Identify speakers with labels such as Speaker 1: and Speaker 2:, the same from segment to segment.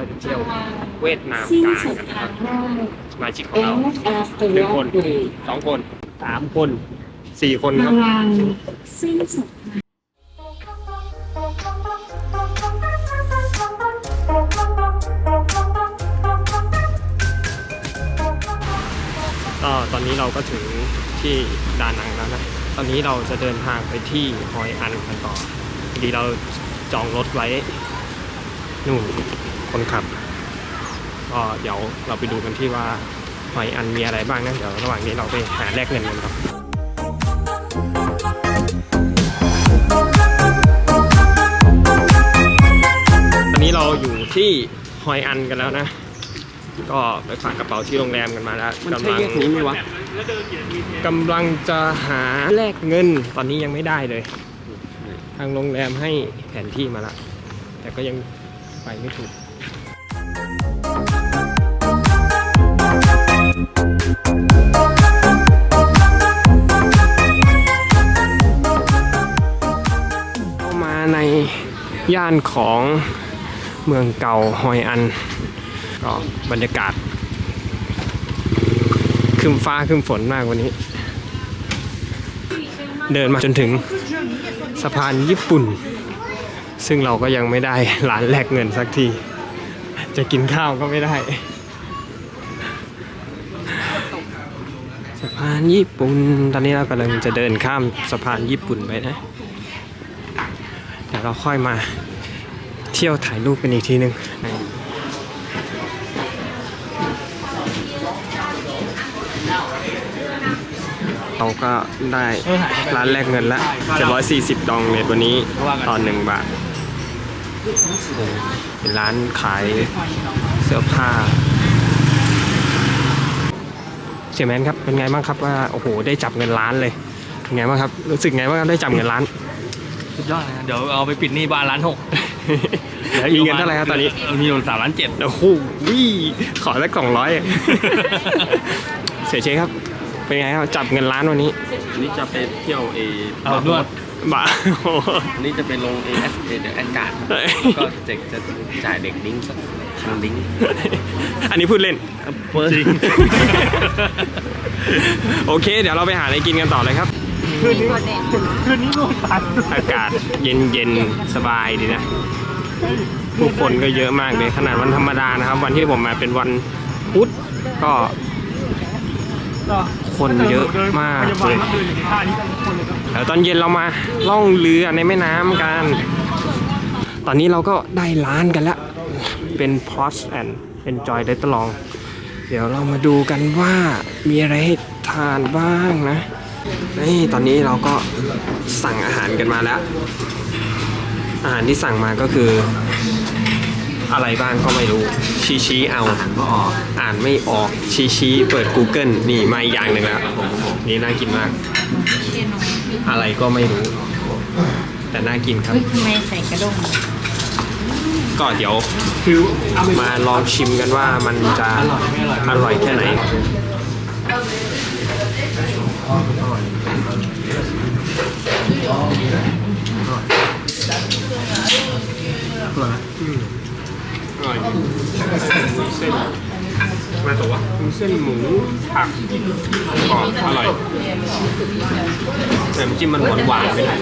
Speaker 1: เราจะเที่ยวเวียดนาม
Speaker 2: สิ้น
Speaker 1: กลางกันนะครับสมาชิกของเราหนึ่งคนสองคนสามคนสี่คนครับ
Speaker 2: สิ้นสุด
Speaker 1: ก็ตอนนี้เราก็ถึงที่ดานังแล้วนะ ตอนนี้เราจะเดินทางไปที่ฮอยอันกันต่อพอดีเราจองรถไว้นู่น คนขับก็เดี๋ยวเราไปดูกันที่ว่าฮอยอันมีอะไรบ้างนะเดี๋ยวระหว่างนี้เราไปหาแลกเงินกันครับตอนนี้เราอยู่ที่ฮอยอันกันแล้วนะ ก็ไปฝากกระเป๋าที่โรงแรมกันมาแล้ว
Speaker 3: มัน
Speaker 1: กำ
Speaker 3: ใช่
Speaker 1: ลัง
Speaker 3: แยกนี้ไหมวะ
Speaker 1: กำลังจะหาแลกเงินตอนนี้ยังไม่ได้เลย ทางโรงแรมให้แผนที่มาละแต่ก็ยังไปไม่ถูก ย่านของเมืองเก่าฮอยอันก็บรรยากาศคึมฟ้าคึมฝนมากวันนี้ เดินมาจนถึงสะพานญี่ปุ่น ซึ่งเราก็ยังไม่ได้ร้านแลกเงินสักที จะกินข้าวก็ไม่ได้ สะพานญี่ปุ่น ตอนนี้เรากำลังจะเดินข้ามสะพานญี่ปุ่นไปนะ ดี๋ยวเราค่อยมาเที่ยวถ่ายรูปกันอีกทีนึงเราก็ได้ร้านแลกเงินละ740 ดองเลทวันนี้ตอนหนึ่งบาทเป็นร้านขายเสื้อผ้าเสียแมนครับเป็นไงบ้างครับว่าโอ้โหได้จับเงินล้านเลยเป็นไงบ้างครับรู้สึกไงบ้างครับได้จับเงินล้าน
Speaker 3: สุดยอดนะเดี๋ยวเอาไปปิดหนี้บ้านล้านหก
Speaker 1: มีเงินเท่าไหร่ครับตอนนี้
Speaker 3: มีอยู่สามล้านเจ็ด
Speaker 1: โอ้โหวิขอสักสองร้อยเสียเชคครับ เป็นไงครับ จับเงินล้านวันนี้
Speaker 4: อันนี้จะไปเที่ยวเอ
Speaker 3: เอานวด
Speaker 1: บ้าโอ้โห
Speaker 4: อันนี้จะไปลงเอเอสเอเดแอดการ์ดก็เด็กจะจ่ายเด็กลิงก์สักพันลิงก์
Speaker 1: อันนี้พูดเล่น
Speaker 4: จริง
Speaker 1: โอเค เดี๋ยวเราไปหาอะไรกินกันต่อเลยครับ
Speaker 3: คืนนี้นวดปัน
Speaker 1: อากาศเย็นเย็นๆสบายดีนะผู้คนก็เยอะมากเลยขนาดวันธรรมดานะครับ วันที่ผมมาเป็นวันพุธก็คนเยอะมากเลยเดี๋ยวตอนเย็นเรามาล่องเรือในแม่น้ำกัน ตอนนี้เราก็ได้ร้านกันแล้วเป็น p o s and Enjoy ได้ตลอง เดี๋ยวเรามาดูกันว่ามีอะไรให้ทานบ้างนะ นี่ตอนนี้เราก็สั่งอาหารกันมาแล้ว อาหารที่สั่งมาก็คือ อะไรบ้างก็ไม่รู้ ชี้ชี้เอา อ่านไม่ออกชี้ชี้เปิด Google นี่มาอีกอย่างหนึ่งแล้วนี่น่ากินมาก อะไรก็ไม่รู้ แต่น่ากินครับ
Speaker 2: ทำไมใส่กระด้ง
Speaker 1: ก็เดี๋ยวมาลองชิมกันว่ามันจะอร่อยแค่ไหน อร่อยเส้นมาตัวเส้นหมูผักกรอบอร่อยแต่น้ำจิ้มมันหวานหวานๆไปหน่อย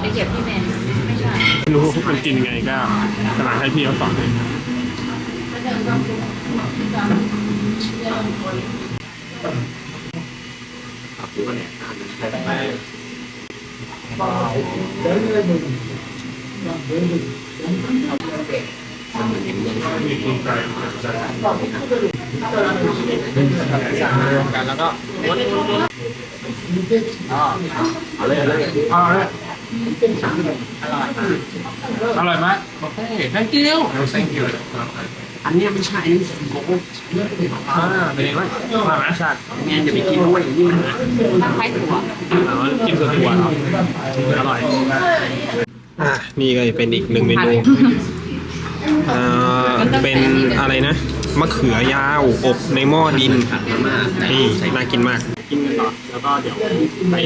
Speaker 2: ไปเก็บพี่แมนไม่ใช่
Speaker 1: ไม่รู้มันกินไงก็กำลังให้พี่เขาสอนเลย กันแล้วก็
Speaker 4: เอาเลยเอาเลย
Speaker 3: อร่อยไหมโอเค thank you thank you
Speaker 4: อันเนี้ยไม่ใช่อันนี้โกโก้
Speaker 1: อ่าเป็นไงบ้างอร่อยไหมชาติ
Speaker 4: เนี่ยอย่าไปกินด้วยอย่างนี้นะ
Speaker 2: ตั้งไว้ถั่ว
Speaker 1: อ๋อกินส่วนตัวเหรออร่อยอะนี่ก็จะเป็นอีกหนึ่งเมนูเอ่อเป็นอะไรนะ มะเขือยาวอบในหม้อดินนี่น่ากินมาก กินกันต่อแล้วก็เดี๋ยวไป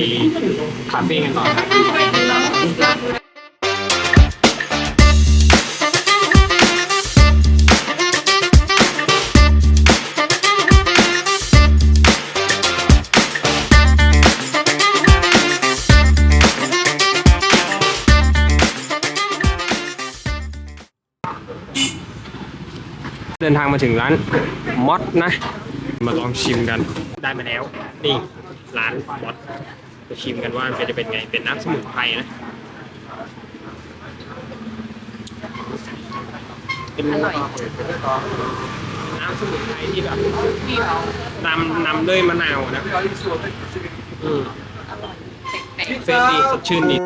Speaker 1: คาเฟ่กันต่อ ดินทางมาถึงร้านมอสนะ มาลองชิมกันได้มาแล้วนี่ร้านมอสจะชิมกันว่ามันจะเป็นไงเป็นน้ำสมุนไพรนะเป็น
Speaker 2: อร่อย
Speaker 1: น้ำสมุนไพรที่แบบนำนำด้วยมะนาวนะอืม
Speaker 2: แปลก
Speaker 1: เฟรนดีสดชื่นดี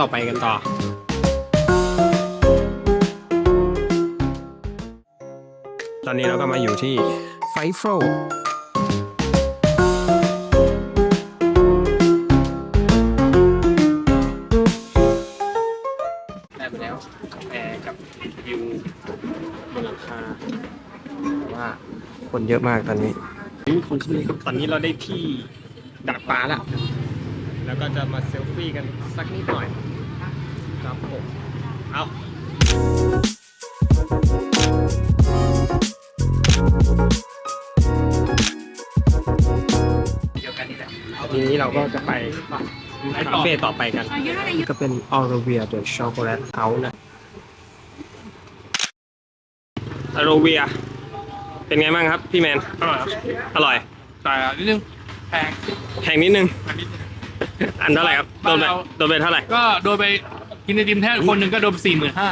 Speaker 1: ต่อไปกันต่อ ตอนนี้เราก็มาอยู่ที่ไฟโฟรได้มาแล้วกาแฟกับวิวบนหลังคาแต่ว่าคนเยอะมากตอนนี้มีคนเข้ามาเลยครับตอนนี้เราได้ที่ดักปลาแล้ว แล้วก็จะมาเซลฟี่กันสักนิดหน่อยครับผมเอาทีนี้เราก็จะไปคาเฟ่ต่อไปกัน ก็เป็น a u r o v i a The Chocolate House นะ a u r o v i a เป็นไงบ้างครับ พี่แมน
Speaker 3: อร่อยครับ
Speaker 1: อร่อย
Speaker 3: แต่นิดนึง แพง
Speaker 1: แพงนิดนึง
Speaker 3: อันนี้
Speaker 1: อันเท่าไหร่ครับโดนไป
Speaker 3: บ้านเรา
Speaker 1: โดนไปเท่าไหร่
Speaker 3: ก็โดนไปกินไอติมแท้คนหนึ่งก็โดนสี่หมื่นห้า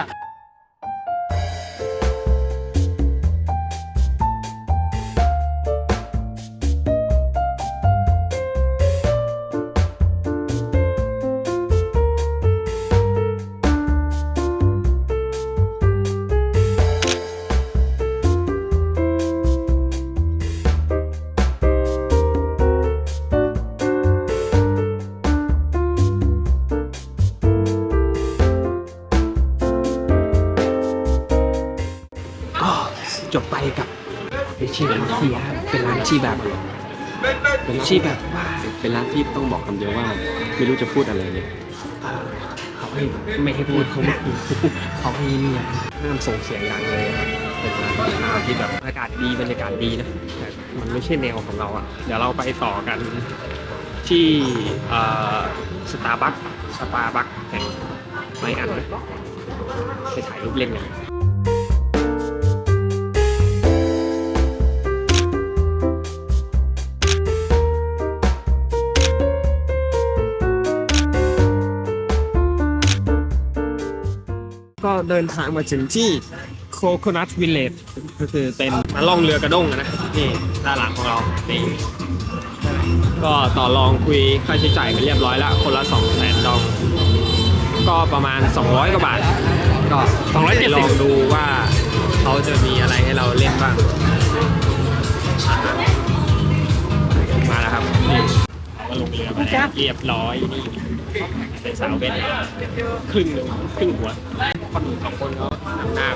Speaker 1: ชื่อร้านที่เป็นร้านที่แบบเป็นที่แบบว่า
Speaker 4: เป็นร้านที่ต้องบอกคำเดียวว่า ไม่รู้จะพูดอะไรเลย
Speaker 1: เอ่อเขาให้ไม่ให้พูดเขาไม่พูดเขาให้เงียบห้ามส่งเสียงดังเลยครับเป็นร้านค้าที่แบบบรรยากาศดีบรรยากาศดีนะแต่มันไม่ใช่แนวของเราอะเดี๋ยวเราไปต่อกันที่สตาร์บัคสตาร์บัคแห่งไม้อันนะไปถ่ายรูปเล่นกัน ก็เดินทางมาถึงที่ Coconut Village ก็คือเป็นมาล่องเรือกระด้งอะนะนี่ด้านหลังของเรานี่ก็ต่อรองคุยค่าใช้จ่ายกันเรียบร้อยแล้ว คนละ2 0 0 0 0 0ดอง ก็ประมาณ 200 กว่าบาท ก็
Speaker 3: 270
Speaker 1: ลองดูว่าเขาจะมีอะไรให้เราเล่นบ้าง มาแล้วครับนี่เขาก็ลงเรือมาแล้วเรียบร้อยนี่เป็นสาวเบนครึ่งหนึ่งครึ่งหัว คนหนึ่งสองคนก็นำหน้า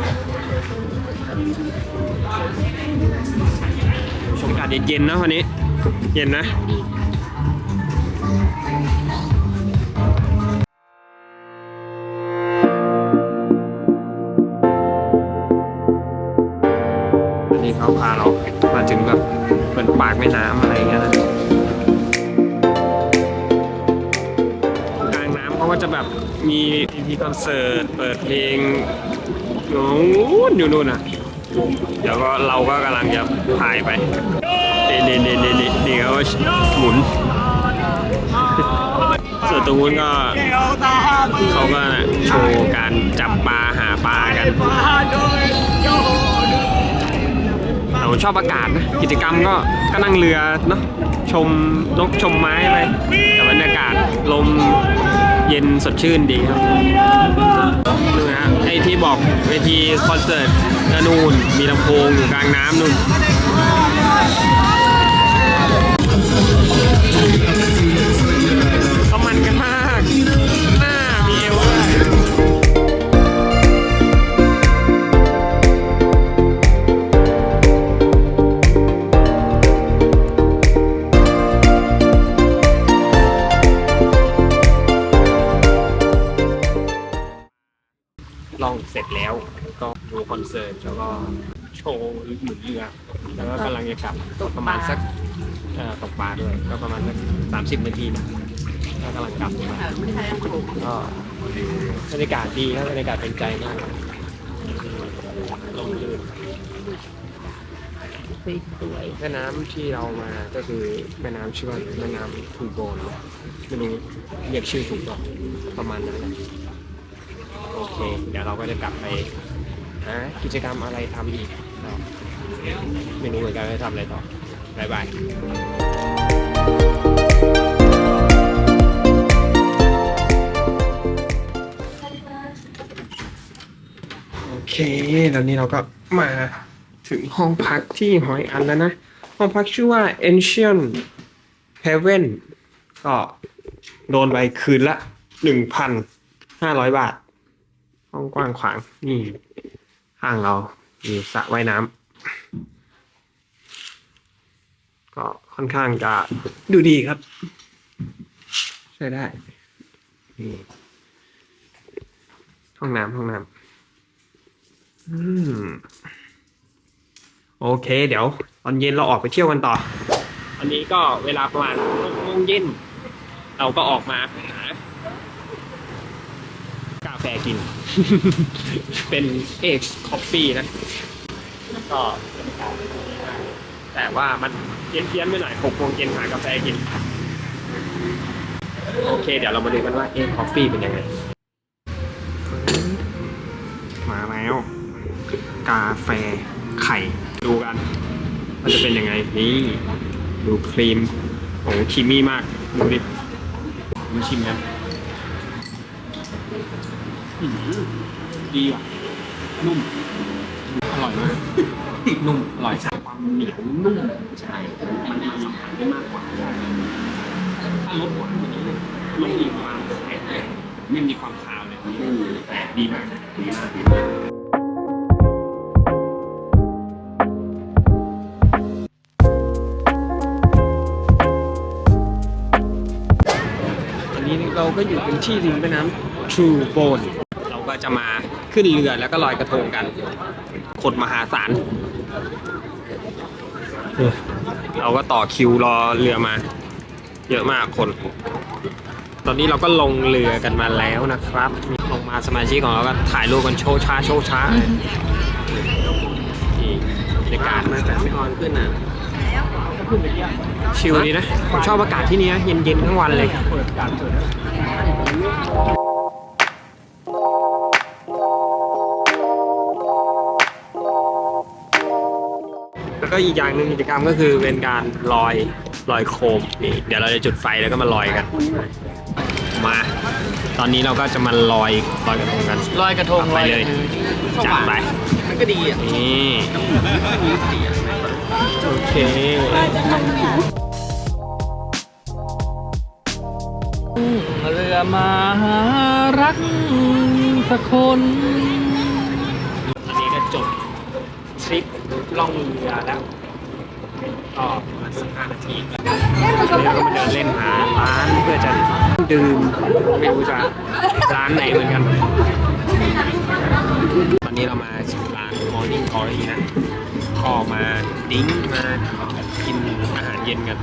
Speaker 1: ชมอากาศเย็นๆนะวันนี้ เย็นนะอันนี้เขาพาเรามาถึงแบบเป็นปากแม่น้ำอะไรอย่างเงี้ยนะกลางน้ำเขาก็จะแบบมี ทีคอนเสิร์ตเปิดเพลงอนู่นอยู่นู่นอะเดี๋ยวก็เราก็กำลังจะพายไปนี่นี่นี่นี่นี่นี่เขาหมุนส่วนตรงนู้นก็เขาก็โชว์การจับปลาหาปลากันผมชอบอากาศนะกิจกรรมก็ก็นั่งเรือเนาะชมนกชมไม้ไปแต่บรรยากาศลม เย็นสดชื่นดีครับดูนะฮะไอที่บอกเวทีคอนเสิร์ตนนูนมีลำโพงอยู่กลางน้ำนู่น โชว์หมุนเรือแล้วก็กำลังจะกลับประมาณสักเอ่อตกปลาด้วยก็ประมาณสักสามสิบนาทีนะก็กำลังกลับมาก็บรรยากาศดีครับบรรยากาศเป็นใจมากลมลื่น
Speaker 2: สวย
Speaker 1: แม่น้ำที่เรามาก็คือแม่น้ำชื่อว่าแม่น้ำทูโบนไม่รู้เรียกชื่อถูกหรอประมาณนั้นแหละโอเค เดี๋ยวเราก็จะกลับไป หากิจกรรมอะไรทำอีกไม่รู้เหมือนกันจะทำอะไรต่อ บ๊ายบายโอเคตอนนี้เราก็มาถึงห้องพักที่หอยอันแล้วนะ ห้องพักชื่อว่า Ancient Heaven ก็โดนไปคืนละหนึ่งพันห้าร้อยบาท ห้องกว้างขวางนี่ ข้างเรามีสระว่ายน้ำก็ค่อนข้างจะดูดีครับ ใช้ได้นี่ห้องน้ำห้องน้ำอืมโอเค เดี๋ยว ตอนเย็นเราออกไปเที่ยวกันต่อ อันนี้ก็เวลาประมาณหกโมงเย็นเราก็ออกมาหากาแฟกิน เป็น X Coffee นะ ก็แต่ว่ามันเพี้ยนเพี้ยนๆไปหน่อยหกโมงเย็นหากาแฟกิน โอเค เดี๋ยวเรามาดูกันว่า X Coffee เป็นยังไง มาแล้ว กาแฟไข่ ดูกันว่าจะเป็นยังไง นี่ ดูครีมโอ้ครีมมี่มาก ดูดิมาชิมกันอื้อหือ ดีว่ะ นุ่ม อร่อยมากนุ่ม อร่อยใช่ความเหนียวนุ่ม ใช่ มันมาสัมผัสได้มากกว่าใช่ถ้ารสหวานกว่านี้รสมีความเผ็ดไม่มีความคาวเลยแต่ดีมากดีมากดีมากตอนนี้เราก็อยู่กันที่ริมแม่น้ำทรูโบนเราก็ จะมาขึ้นเรือแล้วก็ลอยกระทงกันคนมหาศาลเราก็ต่อคิวรอเรือมา เยอะมากคน ตอนนี้เราก็ลงเรือกันมาแล้วนะครับ มีลงมาสมาชิกของเราก็ถ่ายรูปกันโชว์ช้าโชว์ช้าเลยนี่บรรยากาศ
Speaker 4: มาแต่ไม่ออนขึ้นอะ
Speaker 1: ชิลดีนะผมชอบอากาศที่นี่เย็นๆทั้งวันเลย ก็อีกอย่างหนึ่งกิจกรรมก็คือเป็นการลอยลอยโคมนี่เดี๋ยวเราจะจุดไฟแล้วก็มาลอยกัน มา ตอนนี้เราก็จะมาลอยลอยกระทงกัน
Speaker 4: ลอยกระทง
Speaker 1: ไปเลยจัดไป
Speaker 4: มันก็ดีอะ
Speaker 1: นี่โอเค
Speaker 4: เรือมาหารักสักคน
Speaker 1: อัน ล่องเรือแล้วก็ประมาณสิบห้านาทีเดี๋ยวก็มาเดินเล่นหาร้านเพื่อจะดื่มไม่รู้จะร้านไหนเหมือนกันตอนนี้เรามาร้าน Morning Glory นะก็มาดิ้งมากินอาหารเย็นกัน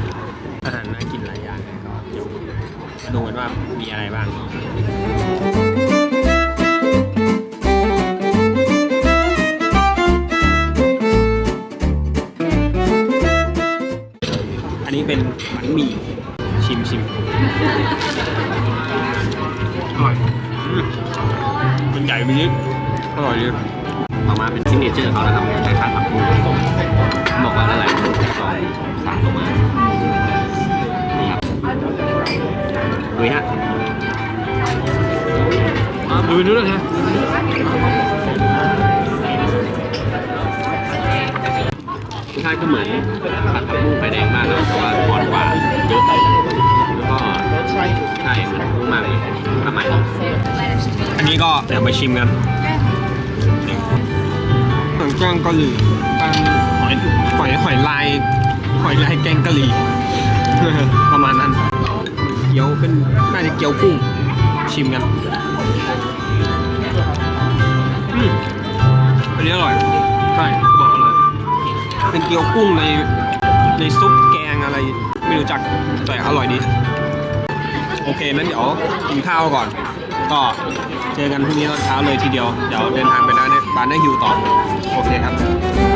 Speaker 1: อาหารน่ากินหลายอย่างเลยก็เดี๋ยวมาดูกันว่ามีอะไรบ้าง อออ
Speaker 4: กมาเป็นซิกเนเจอร์เขานะครับคล้ายๆผักบุ้งบอกว่าอะไรสองสามลงมานี่ครับดูฮะ
Speaker 1: ดูนู้นเลยฮะ
Speaker 4: รสชาติก็เหมือนผัดผักบุ้งไฟแดงมากเลยแต่ว่าอ่อนกว่าเยอะแล้วก็ใช่เหมือนบุ้งมากเลยทำไม
Speaker 1: อันนี้ก็เดี๋ยวมาชิมกัน ย่างกะหรี่ปังหอยหอยหอยลายหอยลายแกงกะหรี่ ประมาณนั้น เกี๊ยวเป็นน่าจะเกี๊ยวกุ้งชิมกันอืมอันนี้อร่อย ใช่บอกอร่อยเป็นเกี๊ยวกุ้งในในซุปแกงอะไร ไม่รู้จักแต่อร่อยดี โอเคนั้นเดี๋ยวกินข้าวก่อน ก็เจอกันพรุ่งนี้ตอนเช้าเลยทีเดียว เดี๋ยวเดินทางไปได้เนี่ย ปานได้ฮิวต่อ โอเคครับ